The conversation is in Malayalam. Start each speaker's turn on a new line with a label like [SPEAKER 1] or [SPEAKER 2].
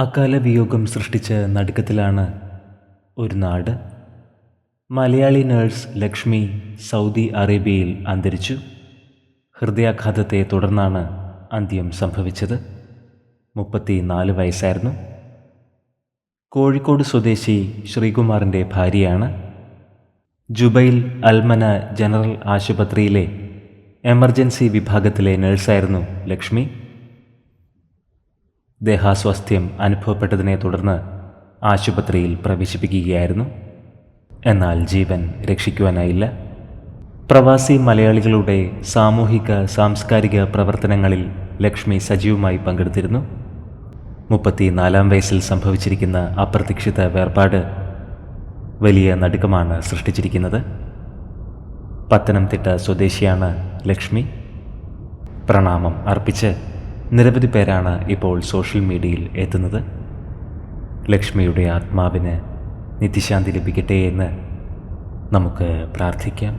[SPEAKER 1] അകാല വിയോഗം സൃഷ്ടിച്ച നടുക്കത്തിലാണ് ഒരു നാട്. മലയാളി നേഴ്സ് ലക്ഷ്മി സൗദി അറേബ്യയിൽ അന്തരിച്ചു. ഹൃദയാഘാതത്തെ തുടർന്നാണ് അന്ത്യം സംഭവിച്ചത്. മുപ്പത്തി നാല് വയസ്സായിരുന്നു. കോഴിക്കോട് സ്വദേശി ശ്രീകുമാറിന്റെ ഭാര്യയാണ്. ജുബൈൽ അൽമന ജനറൽ ആശുപത്രിയിലെ എമർജൻസി വിഭാഗത്തിലെ നഴ്സായിരുന്നു ലക്ഷ്മി. ദേഹാസ്വാസ്ഥ്യം അനുഭവപ്പെട്ടതിനെ തുടർന്ന് ആശുപത്രിയിൽ പ്രവേശിപ്പിക്കുകയായിരുന്നു. എന്നാൽ ജീവൻ രക്ഷിക്കുവാനായില്ല. പ്രവാസി മലയാളികളുടെ സാമൂഹിക സാംസ്കാരിക പ്രവർത്തനങ്ങളിൽ ലക്ഷ്മി സജീവമായി പങ്കെടുത്തിരുന്നു. മുപ്പത്തിനാലാം വയസ്സിൽ സംഭവിച്ചിരിക്കുന്ന അപ്രതീക്ഷിത വേർപാട് വലിയ നടുക്കമാണ് സൃഷ്ടിച്ചിരിക്കുന്നത്. പത്തനംതിട്ട സ്വദേശിയാണ് ലക്ഷ്മി. പ്രണാമം അർപ്പിച്ച് നിരവധി പേരാണ് ഇപ്പോൾ സോഷ്യൽ മീഡിയയിൽ എത്തുന്നത്. ലക്ഷ്മിയുടെ ആത്മാവിന് നിത്യശാന്തി ലഭിക്കട്ടെ എന്ന് നമുക്ക് പ്രാർത്ഥിക്കാം.